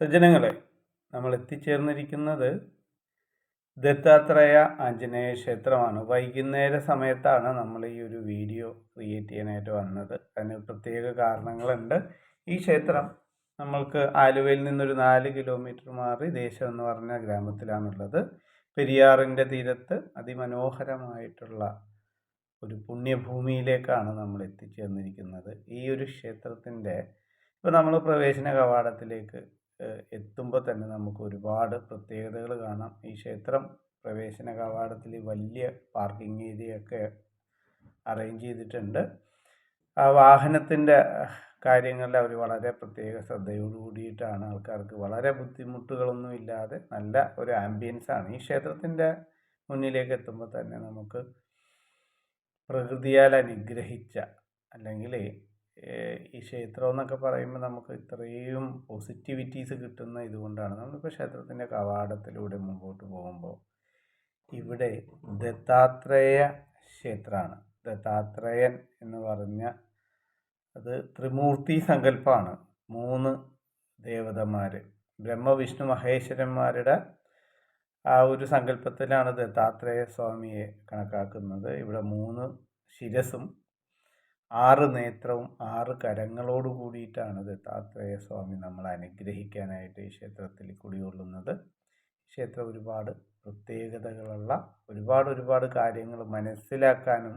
സജ്ജനങ്ങളെ നമ്മൾ എത്തിച്ചേർന്നിരിക്കുന്നത് ദത്താത്രേയ ആഞ്ജനേയ ക്ഷേത്രമാണ്. വൈകുന്നേര സമയത്താണ് നമ്മൾ ഈ ഒരു വീഡിയോ ക്രിയേറ്റ് ചെയ്യാനായിട്ട് വന്നത്. അതിന് പ്രത്യേക കാരണങ്ങളുണ്ട്. ഈ ക്ഷേത്രം നമ്മൾക്ക് ആലുവയിൽ നിന്നൊരു നാല് കിലോമീറ്റർ മാറി ദേശം എന്ന് പറഞ്ഞ ഗ്രാമത്തിലാണുള്ളത്. പെരിയാറിന്റെ തീരത്ത് അതിമനോഹരമായിട്ടുള്ള ഒരു പുണ്യഭൂമിയിലേക്കാണ് നമ്മൾ എത്തിച്ചേർന്നിരിക്കുന്നത്. ഈ ഒരു ക്ഷേത്രത്തിന്റെ ഇപ്പോൾ നമ്മൾ പ്രവേശന കവാടത്തിലേക്ക് എത്തുമ്പോൾ തന്നെ നമുക്ക് ഒരുപാട് പ്രത്യേകതകൾ കാണാം. ഈ ക്ഷേത്രം പ്രവേശന കവാടത്തിൽ വലിയ പാർക്കിംഗ് ഏരിയ ഒക്കെ അറേഞ്ച് ചെയ്തിട്ടുണ്ട്. ആ വാഹനത്തിന്റെ കാര്യങ്ങളിൽ അവർ വളരെ പ്രത്യേക ശ്രദ്ധയോട് കൂടിയിട്ടാണ് ആൾക്കാർക്ക് വളരെ ബുദ്ധിമുട്ടുകളൊന്നും ഇല്ലാതെ നല്ല ഒരു ആംബിയൻസാണ് ഈ ക്ഷേത്രത്തിന്റെ മുന്നിലേക്ക് എത്തുമ്പോൾ തന്നെ നമുക്ക് പ്രകൃതിയാൽ അനുഗ്രഹിച്ച അല്ലെങ്കിൽ ഈ ക്ഷേത്രം എന്നൊക്കെ പറയുമ്പോൾ നമുക്ക് ഇത്രയും പോസിറ്റിവിറ്റീസ് കിട്ടുന്ന ഇതുകൊണ്ടാണ്. നമ്മളിപ്പോൾ ക്ഷേത്രത്തിന്റെ കവാടത്തിലൂടെ മുമ്പോട്ട് പോകുമ്പോൾ ഇവിടെ ദത്താത്രേയ ക്ഷേത്രമാണ് ദത്താത്രേയൻ എന്ന് പറഞ്ഞ അത് ത്രിമൂർത്തി സങ്കല്പമാണ് മൂന്ന് ദേവതമാർ ബ്രഹ്മവിഷ്ണു മഹേശ്വരന്മാരുടെ ആ ഒരു സങ്കല്പത്തിലാണ് ദത്താത്രേയ സ്വാമിയെ കണക്കാക്കുന്നത്. ഇവിടെ മൂന്ന് ശിരസും ആറ് നേത്രവും ആറ് കരങ്ങളോട് കൂടിയിട്ടാണ് ദത്താത്രേയ സ്വാമി നമ്മൾ അനുഗ്രഹിക്കാനായിട്ട് ഈ ക്ഷേത്രത്തിൽ കുടികൊള്ളുന്നത്. ക്ഷേത്രം ഒരുപാട് പ്രത്യേകതകളുള്ള ഒരുപാട് ഒരുപാട് കാര്യങ്ങൾ മനസ്സിലാക്കാനും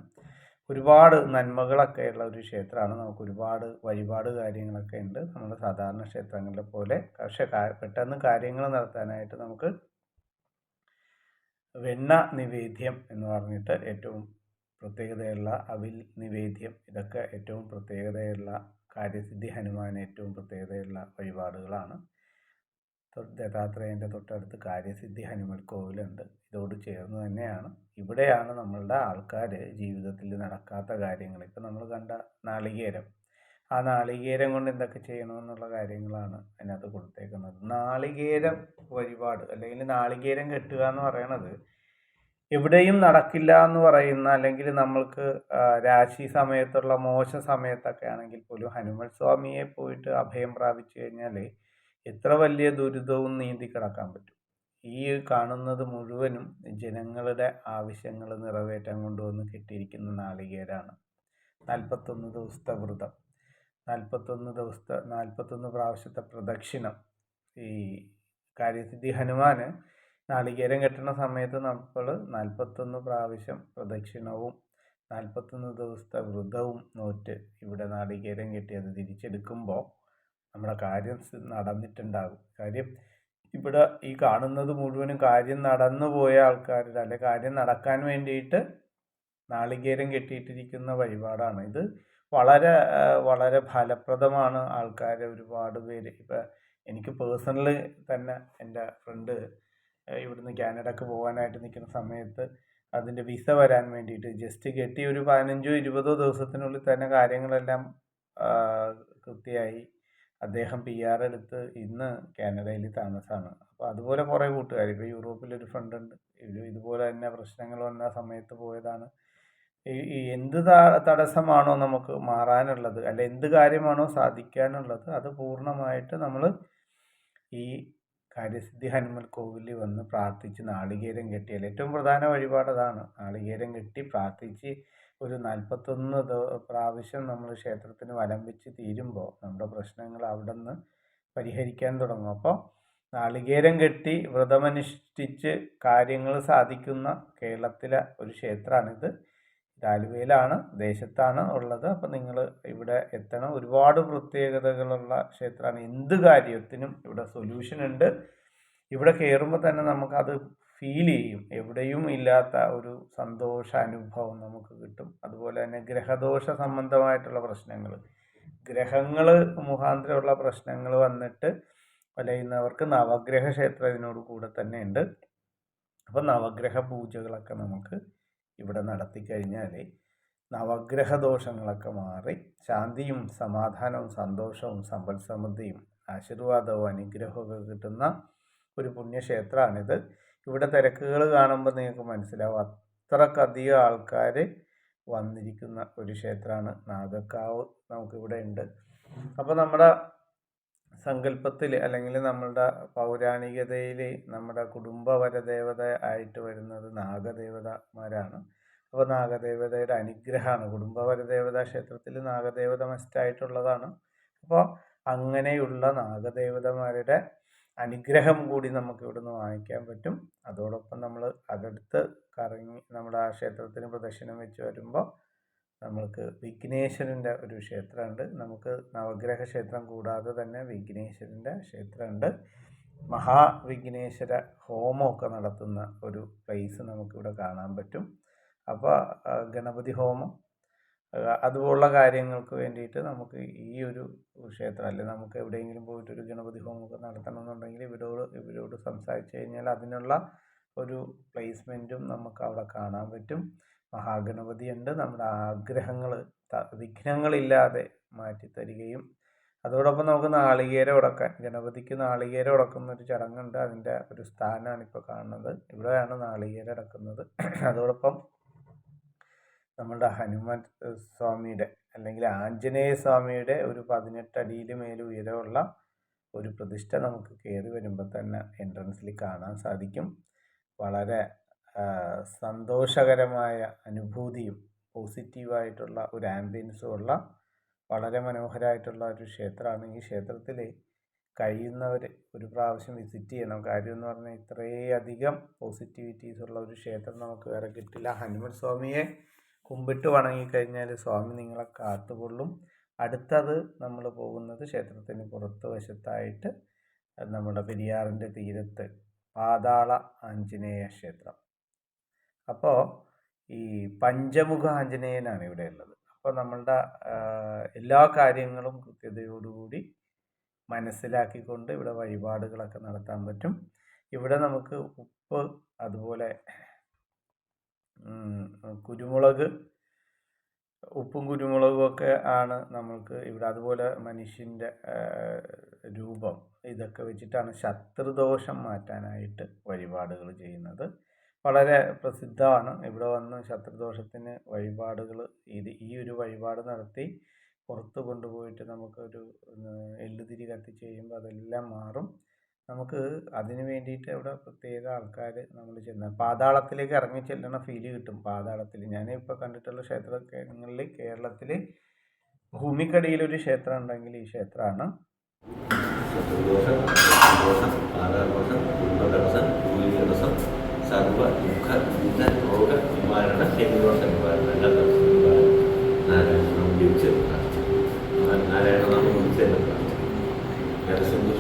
ഒരുപാട് നന്മകളൊക്കെ ഉള്ള ഒരു ക്ഷേത്രമാണ്. നമുക്ക് ഒരുപാട് വഴിപാട് കാര്യങ്ങളൊക്കെ ഉണ്ട്. നമ്മൾ സാധാരണ ക്ഷേത്രങ്ങളിലെ പോലെ പക്ഷേ പെട്ടെന്ന് കാര്യങ്ങൾ നടത്താനായിട്ട് നമുക്ക് വെണ്ണ നിവേദ്യം എന്ന് പറഞ്ഞിട്ട് ഏറ്റവും പ്രത്യേകതയുള്ള അവിൽ നിവേദ്യം. ഇതൊക്കെ ഏറ്റവും പ്രത്യേകതയുള്ള കാര്യസിദ്ധി ഹനുമാൻ ഏറ്റവും പ്രത്യേകതയുള്ള വഴിപാടുകളാണ്. ദത്താത്രേയന്റെ തൊട്ടടുത്ത് കാര്യസിദ്ധി ഹനുമൽ കോവിലുണ്ട്. ഇതോട് ചേർന്ന് തന്നെയാണ്. ഇവിടെയാണ് നമ്മളുടെ ആൾക്കാർ ജീവിതത്തിൽ നടക്കാത്ത കാര്യങ്ങൾ ഇപ്പം നമ്മൾ കണ്ട നാളികേരം. ആ നാളികേരം കൊണ്ട് എന്തൊക്കെ ചെയ്യണമെന്നുള്ള കാര്യങ്ങളാണ് അതിനകത്ത് കൊടുത്തേക്കുന്നത്. നാളികേരം വഴിപാട് അല്ലെങ്കിൽ നാളികേരം കെട്ടുക എന്ന് പറയണത് എവിടെയും നടക്കില്ല എന്ന് പറയുന്ന അല്ലെങ്കിൽ നമ്മൾക്ക് രാശി സമയത്തുള്ള മോശ സമയത്തൊക്കെ ആണെങ്കിൽ പോലും ഹനുമൽ സ്വാമിയെ പോയിട്ട് അഭയം പ്രാപിച്ചു കഴിഞ്ഞാൽ എത്ര വലിയ ദുരിതവും നീന്തി കിടക്കാൻ പറ്റും. ഈ കാണുന്നത് മുഴുവനും ജനങ്ങളുടെ ആവശ്യങ്ങൾ നിറവേറ്റാൻ കൊണ്ടുവന്ന് കിട്ടിയിരിക്കുന്ന നാളികേരാണ്. നാൽപ്പത്തൊന്ന് ദിവസത്തെ വ്രതം. നാൽപ്പത്തൊന്ന് ദിവസത്തെ നാൽപ്പത്തൊന്ന് പ്രാവശ്യത്തെ പ്രദക്ഷിണം. ഈ കാര്യസിദ്ധി ഹനുമാന് നാളികേരം കെട്ടുന്ന സമയത്ത് നമ്മൾ നാൽപ്പത്തൊന്ന് പ്രാവശ്യം പ്രദക്ഷിണവും നാൽപ്പത്തൊന്ന് ദിവസത്തെ വ്രതവും നോറ്റ് ഇവിടെ നാളികേരം കെട്ടി അത് തിരിച്ചെടുക്കുമ്പോൾ നമ്മുടെ കാര്യം നടന്നിട്ടുണ്ടാകും. കാര്യം ഇവിടെ ഈ കാണുന്നത് മുഴുവനും കാര്യം നടന്നു പോയ ആൾക്കാരുടെ അല്ലെ കാര്യം നടക്കാൻ വേണ്ടിയിട്ട് നാളികേരം കെട്ടിയിട്ടിരിക്കുന്ന വഴിപാടാണ്. ഇത് വളരെ വളരെ ഫലപ്രദമാണ്. ആൾക്കാരെ ഒരുപാട് പേര് ഇപ്പം എനിക്ക് പേഴ്സണലി തന്നെ എന്റെ ഫ്രണ്ട് ഇവിടുന്ന് കാനഡക്ക് പോകാനായിട്ട് നിൽക്കുന്ന സമയത്ത് അതിന്റെ വിസ വരാൻ വേണ്ടിയിട്ട് ജസ്റ്റ് കെട്ടി ഒരു പതിനഞ്ചോ ഇരുപതോ ദിവസത്തിനുള്ളിൽ തന്നെ കാര്യങ്ങളെല്ലാം കൃത്യമായി അദ്ദേഹം പി ആർ എടുത്ത് ഇന്ന് കാനഡയിൽ താമസമാണ്. അപ്പോൾ അതുപോലെ കുറേ കൂട്ടുകാർ ഇപ്പോൾ യൂറോപ്പിലൊരു ഫ്രണ്ട് ഉണ്ട്. ഇതുപോലെ തന്നെ പ്രശ്നങ്ങൾ വന്ന സമയത്ത് പോയതാണ്. എന്ത് തടസ്സമാണോ നമുക്ക് മാറാനുള്ളത് അല്ല എന്ത് കാര്യമാണോ സാധിക്കാനുള്ളത് അത് പൂർണമായിട്ട് നമ്മൾ ഈ കാര്യസിദ്ധി ഹനുമൽ കോവിലിൽ വന്ന് പ്രാർത്ഥിച്ച് നാളികേരം കെട്ടിയാൽ ഏറ്റവും പ്രധാന വഴിപാട് അതാണ്. നാളികേരം കെട്ടി പ്രാർത്ഥിച്ച് ഒരു നാൽപ്പത്തൊന്ന് പ്രാവശ്യം നമ്മൾ ക്ഷേത്രത്തിന് വലം വെച്ച് തീരുമ്പോൾ നമ്മുടെ പ്രശ്നങ്ങൾ അവിടെ നിന്ന് പരിഹരിക്കാൻ തുടങ്ങും. അപ്പോൾ നാളികേരം കെട്ടി വ്രതമനുഷ്ഠിച്ച് കാര്യങ്ങൾ സാധിക്കുന്ന കേരളത്തിലെ ഒരു ക്ഷേത്രമാണിത്. ആലുവയിലാണ് ദേശത്താണ് ഉള്ളത്. അപ്പം നിങ്ങൾ ഇവിടെ എത്തണം. ഒരുപാട് പ്രത്യേകതകളുള്ള ക്ഷേത്രമാണ്. എന്ത് കാര്യത്തിനും ഇവിടെ സൊല്യൂഷൻ ഉണ്ട്. ഇവിടെ കയറുമ്പോൾ തന്നെ നമുക്കത് ഫീൽ ചെയ്യും. എവിടെയും ഇല്ലാത്ത ഒരു സന്തോഷ അനുഭവം നമുക്ക് കിട്ടും. അതുപോലെ തന്നെ ഗ്രഹദോഷ സംബന്ധമായിട്ടുള്ള പ്രശ്നങ്ങൾ ഗ്രഹങ്ങൾ മുഖാന്തരമുള്ള പ്രശ്നങ്ങൾ വന്നിട്ട് വലയുന്നവർക്ക് നവഗ്രഹ ക്ഷേത്രം ഇതിനോട് കൂടെ തന്നെ ഉണ്ട്. അപ്പോൾ നവഗ്രഹ പൂജകളൊക്കെ നമുക്ക് ഇവിടെ നടത്തി കഴിഞ്ഞാൽ നവഗ്രഹ ദോഷങ്ങളൊക്കെ മാറി ശാന്തിയും സമാധാനവും സന്തോഷവും സമ്പൽ സമൃദ്ധിയും ആശീർവാദവും അനുഗ്രഹമൊക്കെ കിട്ടുന്ന ഒരു പുണ്യക്ഷേത്രമാണിത്. ഇവിടെ തിരക്കുകൾ കാണുമ്പോൾ നിങ്ങൾക്ക് മനസ്സിലാവും അത്രക്കധികം ആൾക്കാർ വന്നിരിക്കുന്ന ഒരു ക്ഷേത്രമാണ്. നാഗക്കാവ് നമുക്കിവിടെ ഉണ്ട്. അപ്പോൾ നമ്മുടെ സങ്കല്പത്തിൽ അല്ലെങ്കിൽ നമ്മളുടെ പൗരാണികതയിൽ നമ്മുടെ കുടുംബ വരദേവത ആയിട്ട് വരുന്നത് നാഗദേവതമാരാണ്. അപ്പോൾ നാഗദേവതയുടെ അനുഗ്രഹമാണ്. കുടുംബ വരദേവത ക്ഷേത്രത്തിൽ നാഗദേവത മസ്റ്റായിട്ടുള്ളതാണ് അപ്പോൾ അങ്ങനെയുള്ള നാഗദേവതമാരുടെ അനുഗ്രഹം കൂടി നമുക്ക് ഇവിടുന്ന് വാങ്ങിക്കാൻ പറ്റും. അതോടൊപ്പം നമ്മൾ അതെടുത്ത് കറങ്ങി നമ്മുടെ ആ ക്ഷേത്രത്തിന് പ്രദക്ഷിണം വെച്ച് വരുമ്പോൾ നമ്മൾക്ക് വിഘ്നേശ്വരന്റെ ഒരു ക്ഷേത്രമുണ്ട്. നമുക്ക് നവഗ്രഹ ക്ഷേത്രം കൂടാതെ തന്നെ വിഘ്നേശ്വരന്റെ ക്ഷേത്രമുണ്ട്. മഹാവിഘ്നേശ്വര ഹോമമൊക്കെ നടത്തുന്ന ഒരു പ്ലേസ് നമുക്കിവിടെ കാണാൻ പറ്റും. അപ്പോൾ ഗണപതി ഹോമം അതുപോലുള്ള കാര്യങ്ങൾക്ക് വേണ്ടിയിട്ട് നമുക്ക് ഈ ഒരു ക്ഷേത്രം അല്ലെങ്കിൽ നമുക്ക് എവിടെയെങ്കിലും പോയിട്ട് ഒരു ഗണപതി ഹോമമൊക്കെ നടത്തണമെന്നുണ്ടെങ്കിൽ ഇവരോട് ഇവരോട് സംസാരിച്ച് കഴിഞ്ഞാൽ അതിനുള്ള ഒരു പ്ലേസ്മെന്റും നമുക്ക് അവിടെ കാണാൻ പറ്റും. മഹാഗണപതി ഉണ്ട് നമ്മുടെ ആഗ്രഹങ്ങൾ വിഘ്നങ്ങളില്ലാതെ മാറ്റി തരികയും അതോടൊപ്പം നമുക്ക് നാളികേരം ഉടക്കാൻ ഗണപതിക്ക് നാളികേരം ഉടക്കുന്ന ഒരു ചടങ്ങുണ്ട്. അതിന്റെ ഒരു സ്ഥാനമാണ് ഇപ്പോൾ കാണുന്നത്. ഇവിടെയാണ് നാളികേരം അടക്കുന്നത് അതോടൊപ്പം നമ്മളുടെ ഹനുമാൻ സ്വാമിയുടെ അല്ലെങ്കിൽ ആഞ്ജനേയ സ്വാമിയുടെ ഒരു പതിനെട്ടടിയിൽ മേൽ ഉയരമുള്ള ഒരു പ്രതിഷ്ഠ നമുക്ക് കയറി വരുമ്പോൾ തന്നെ എൻട്രൻസിൽ കാണാൻ സാധിക്കും. വളരെ സന്തോഷകരമായ അനുഭൂതിയും പോസിറ്റീവായിട്ടുള്ള ഒരു ആംബിയൻസും ഉള്ള വളരെ മനോഹരമായിട്ടുള്ള ഒരു ക്ഷേത്രമാണ്. ഈ ക്ഷേത്രത്തിൽ കഴിയുന്നവർ ഒരു പ്രാവശ്യം വിസിറ്റ് ചെയ്യണം. കാര്യം എന്ന് പറഞ്ഞാൽ ഇത്രയധികം പോസിറ്റിവിറ്റീസ് ഉള്ള ഒരു ക്ഷേത്രം നമുക്ക് വേറെ കിട്ടില്ല. ഹനുമൻ സ്വാമിയെ കുമ്പിട്ട് വണങ്ങിക്കഴിഞ്ഞാൽ സ്വാമി നിങ്ങളെ കാത്തുകൊള്ളും. അടുത്തത് നമ്മൾ പോകുന്നത് ക്ഷേത്രത്തിന് പുറത്ത് വശത്തായിട്ട് നമ്മുടെ പെരിയാറിന്റെ തീരത്ത് പാതാള ആഞ്ജനേയ ക്ഷേത്രം. അപ്പോൾ ഈ പഞ്ചമുഖ ആഞ്ജനേയനാണ് ഇവിടെ ഉള്ളത്. അപ്പോൾ നമ്മളുടെ എല്ലാ കാര്യങ്ങളും കൃത്യതയോടുകൂടി മനസ്സിലാക്കിക്കൊണ്ട് ഇവിടെ വഴിപാടുകളൊക്കെ നടത്താൻ പറ്റും. ഇവിടെ നമുക്ക് ഉപ്പ് അതുപോലെ കുരുമുളക് ഉപ്പും കുരുമുളകും ഒക്കെ ആണ് നമ്മൾക്ക് ഇവിടെ. അതുപോലെ മനുഷ്യന്റെ രൂപം ഇതൊക്കെ വെച്ചിട്ടാണ് ശത്രുദോഷം മാറ്റാനായിട്ട് വഴിപാടുകൾ ചെയ്യുന്നത്. വളരെ പ്രസിദ്ധമാണ്. ഇവിടെ വന്ന് ശത്രുദോഷത്തിന് വഴിപാടുകൾ ഇത് ഈ ഒരു വഴിപാട് നടത്തി പുറത്ത് കൊണ്ടുപോയിട്ട് നമുക്കൊരു എള്ളുതിരി കത്തിച്ച് കഴിയുമ്പോൾ അതെല്ലാം മാറും. നമുക്ക് അതിന് വേണ്ടിയിട്ട് അവിടെ പ്രത്യേക ആൾക്കാർ നമ്മൾ ചെന്ന പാതാളത്തിലേക്ക് ഇറങ്ങി ചെല്ലണ ഫീൽ കിട്ടും. പാതാളത്തിൽ ഞാൻ ഇപ്പോൾ കണ്ടിട്ടുള്ള ക്ഷേത്രങ്ങളിൽ കേരളത്തിൽ ഭൂമിക്കടിയിൽ ഒരു ക്ഷേത്രം ഉണ്ടെങ്കിൽ ഈ ക്ഷേത്രമാണ് സർവ ദുഃഖ ദുരിത രോഗ നിവാരണ ശനിദോഷ നിവാരണ നാരായണ ഉപയോഗിച്ച് നാരായണ നാമം വിളിച്ച് നരസിംഹ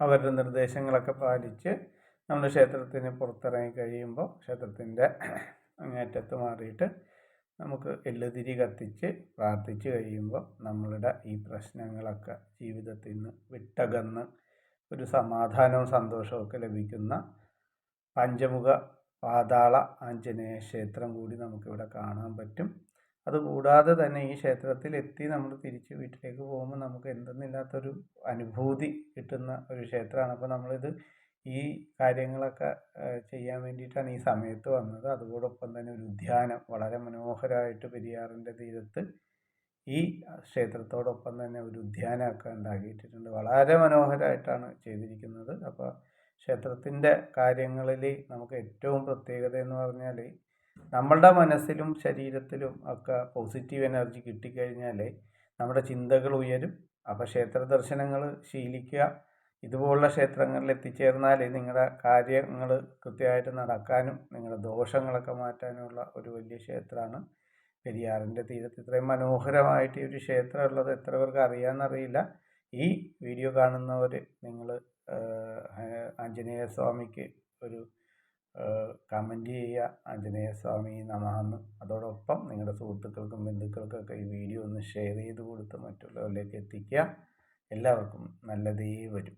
അവരുടെ നിർദ്ദേശങ്ങളൊക്കെ പാലിച്ച് നമ്മൾ ക്ഷേത്രത്തിന് പുറത്തിറങ്ങി കഴിയുമ്പോൾ ക്ഷേത്രത്തിന്റെ അങ്ങേറ്റത്ത് മാറിയിട്ട് നമുക്ക് എള്ളുതിരി കത്തിച്ച് പ്രാർത്ഥിച്ച് കഴിയുമ്പോൾ നമ്മളുടെ ഈ പ്രശ്നങ്ങളൊക്കെ ജീവിതത്തിൽ നിന്ന് വിട്ടകന്ന് ഒരു സമാധാനവും സന്തോഷവും ഒക്കെ ലഭിക്കുന്ന പഞ്ചമുഖ പാതാള ആഞ്ജനേയ ക്ഷേത്രം കൂടി നമുക്കിവിടെ കാണാൻ പറ്റും. അതുകൂടാതെ തന്നെ ഈ ക്ഷേത്രത്തിൽ എത്തി നമ്മൾ തിരിച്ച് വീട്ടിലേക്ക് പോകുമ്പോൾ നമുക്ക് എന്തെന്നില്ലാത്തൊരു അനുഭൂതി കിട്ടുന്ന ഒരു ക്ഷേത്രമാണ്. അപ്പോൾ നമ്മളിത് ഈ കാര്യങ്ങളൊക്കെ ചെയ്യാൻ വേണ്ടിയിട്ടാണ് ഈ സമയത്ത് വന്നത്. അതോടൊപ്പം തന്നെ ഒരു ഉദ്യാനം വളരെ മനോഹരമായിട്ട് പെരിയാറിന്റെ തീരത്ത് ഈ ക്ഷേത്രത്തോടൊപ്പം തന്നെ ഒരു ഉദ്യാനമൊക്കെ ഉണ്ടാക്കിയിട്ടുണ്ട് വളരെ മനോഹരമായിട്ടാണ് ചെയ്തിരിക്കുന്നത്. അപ്പോൾ ക്ഷേത്രത്തിന്റെ കാര്യങ്ങളിൽ നമുക്ക് ഏറ്റവും പ്രത്യേകത എന്ന് പറഞ്ഞാൽ നമ്മളുടെ മനസ്സിലും ശരീരത്തിലും ഒക്കെ പോസിറ്റീവ് എനർജി കിട്ടിക്കഴിഞ്ഞാൽ നമ്മുടെ ചിന്തകൾ ഉയരും. അപ്പോൾ ക്ഷേത്ര ദർശനങ്ങൾ ശീലിക്കുക. ഇതുപോലുള്ള ക്ഷേത്രങ്ങളിൽ എത്തിച്ചേർന്നാൽ നിങ്ങളുടെ കാര്യങ്ങൾ കൃത്യമായിട്ട് നടക്കാനും നിങ്ങളുടെ ദോഷങ്ങളൊക്കെ മാറ്റാനുമുള്ള ഒരു വലിയ ക്ഷേത്രമാണ് പെരിയാറിന്റെ തീരത്ത്. ഇത്രയും മനോഹരമായിട്ട് ഈ ഒരു ക്ഷേത്രം ഉള്ളത് എത്ര പേർക്ക് അറിയാമെന്നറിയില്ല. ഈ വീഡിയോ കാണുന്നവർ നിങ്ങൾ ആഞ്ജനേയ സ്വാമിക്ക് ഒരു കമന്റ് ചെയ്യുക. ആഞ്ജനേയ സ്വാമി നമഹെന്ന്. അതോടൊപ്പം നിങ്ങളുടെ സുഹൃത്തുക്കൾക്കും ബന്ധുക്കൾക്കൊക്കെ ഈ വീഡിയോ ഒന്ന് ഷെയർ ചെയ്ത് കൊടുത്ത് മറ്റുള്ളവരിലേക്ക് എത്തിക്കുക. എല്ലാവർക്കും നല്ലതേ വരും.